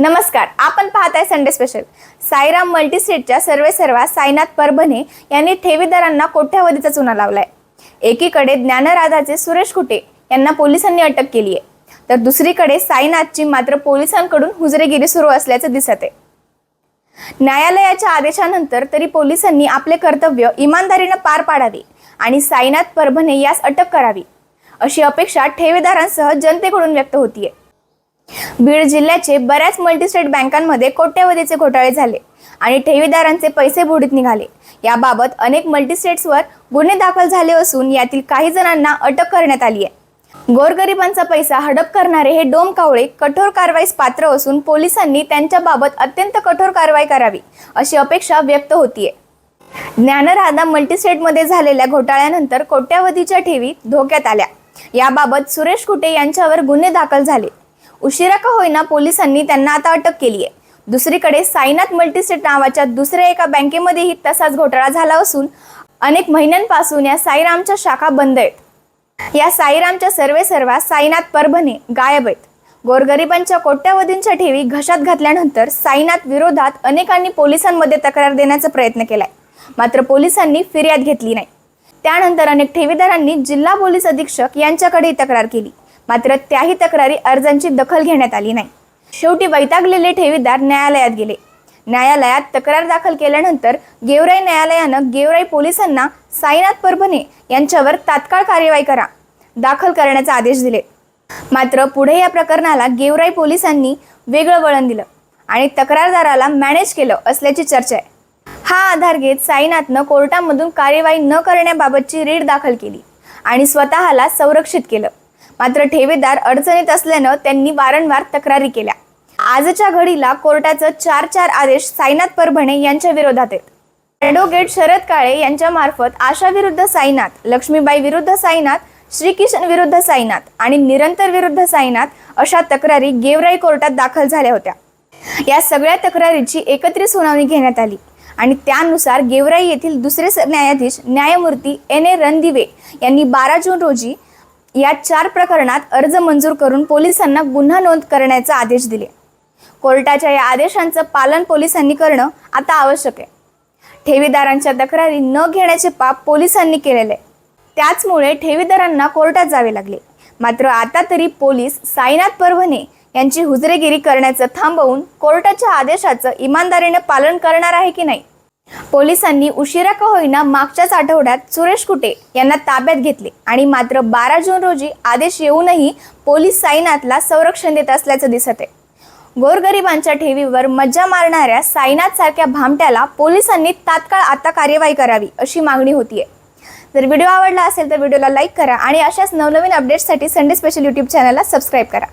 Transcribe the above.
नमस्कार आपण पाहताय संडे स्पेशल साईराम मल्टीस्टेटच्या सर्वे सर्वा साईनाथ परभणे यांनी ठेवीदारांना कोट्यावधीचा चुना लावलाय. एकीकडे ज्ञानराधाचे सुरेश कुटे यांना पोलिसांनी अटक केली आहे. तर दुसरीकडे साईनाथची मात्र पोलिसांकडून हुजरेगिरी सुरू असल्याचं दिसत आहे. न्यायालयाच्या आदेशानंतर तरी पोलिसांनी आपले कर्तव्य इमानदारीनं पार पाडावे आणि साईनाथ परभणे यास अटक करावी अशी अपेक्षा ठेवीदारांसह जनतेकडून व्यक्त होतीये. बीड जिल्ह्याचे बऱ्याच मल्टीस्टेट बँकांमध्ये कोट्यवधीचे घोटाळे झाले आणि ठेवीदारांचे पैसे बुडीत निघाले. याबाबत अनेक मल्टीस्टेट्सवर गुन्हे दाखल झाले असून यातील काही जणांना अटक करण्यात आली आहे. गोरगरिबांचा पैसा हडप करणारे हे डोम कावळे कठोर कारवाईस पात्र असून पोलिसांनी त्यांच्याबाबत अत्यंत कठोर कारवाई करावी अशी अपेक्षा व्यक्त होतीये. ज्ञानराधा मल्टीस्टेटमध्ये झालेल्या घोटाळ्यानंतर कोट्यावधीच्या ठेवी धोक्यात आल्या. याबाबत सुरेश कुटे यांच्यावर गुन्हे दाखल झाले. उशिरा का होईना पोलिसांनी त्यांना आता अटक केली आहे दुसरीकडे साईनाथ मल्टीस्टेट नावाच्या दुसऱ्या एका बँकेमध्येही तसाच घोटाळा झाला असून अनेक महिन्यांपासून या साईरामच्या शाखा बंद आहेत. या साईरामच्या सर्वे सर्वा साईनाथ परभणे गायब आहेत. गोरगरिबांच्या कोट्यावधींच्या ठेवी घशात घातल्यानंतर साईनाथ विरोधात अनेकांनी पोलिसांमध्ये तक्रार देण्याचा प्रयत्न केलाय. मात्र पोलिसांनी फिर्याद घेतली नाही. त्यानंतर अनेक ठेवीदारांनी जिल्हा पोलीस अधीक्षक यांच्याकडेही तक्रार केली. मात्र त्याही तक्रारी अर्जांची दखल घेण्यात आली नाही. शेवटी वैतागलेले ठेवीदार न्यायालयात गेले. न्यायालयात तक्रार दाखल केल्यानंतर गेवराई न्यायालयानं गेवराई पोलिसांना साईनाथ परभणे यांच्यावर तात्काळ कार्यवाही करा दाखल करण्याचा आदेश दिले. मात्र पुढे या प्रकरणाला गेवराई पोलिसांनी वेगळं वळण दिलं आणि तक्रारदाराला मॅनेज केलं असल्याची चर्चा आहे. हा आधार घेत साईनाथनं कोर्टामधून कार्यवाही न करण्याबाबतची रीड दाखल केली आणि स्वतःला संरक्षित केलं. मात्र ठेवेदार अडचणीत असल्यानं त्यांनी वारंवार तक्रारी केल्या. आजच्या घडीला कोर्टाचं चार चार आदेश साईनाथ परभणे यांच्या विरोधात आहेत. ॲडव्होकेट शरद काळे यांच्या मार्फत आशा विरुद्ध साईनाथ लक्ष्मीबाई विरुद्ध साईनाथ श्रीकिशन विरुद्ध साईनाथ आणि निरंतर विरुद्ध साईनाथ अशा तक्रारी गेवराई कोर्टात दाखल झाल्या होत्या. या सगळ्या तक्रारीची एकत्रित सुनावणी घेण्यात आली आणि त्यानुसार गेवराई येथील दुसरे न्यायाधीश न्यायमूर्ती एन ए रणदिवे यांनी बारा जून रोजी या चार प्रकरणात अर्ज मंजूर करून पोलिसांना गुन्हा नोंद करण्याचा आदेश दिले. कोर्टाच्या या आदेशांचं पालन पोलिसांनी करणं आता आवश्यक आहे. ठेवीदारांच्या तक्रारी न घेण्याचे पाप पोलिसांनी केलेले. आहे. त्याचमुळे ठेवीदारांना कोर्टात जावे लागले. मात्र आता तरी पोलीस साईनाथ परभणे यांची हुजरेगिरी करण्याचं थांबवून कोर्टाच्या आदेशाचं इमानदारीने पालन करणार आहे की नाही? पोलिसांनी उशिरा का होईना मागच्याच आठवड्यात सुरेश कुटे यांना ताब्यात घेतले आणि मात्र बारा जून रोजी आदेश येऊनही पोलीस साईनाथला संरक्षण देत असल्याचं दिसत आहे. गोरगरिबांच्या ठेवीवर मज्जा मारणाऱ्या साईनाथ सारख्या भामट्याला पोलिसांनी तात्काळ आता कार्यवाही करावी अशी मागणी होतीये. जर व्हिडिओ आवडला असेल तर व्हिडिओला लाईक करा आणि अशाच नवनवीन अपडेट्ससाठी संडे स्पेशल यूट्यूब चॅनलला सबस्क्राईब करा.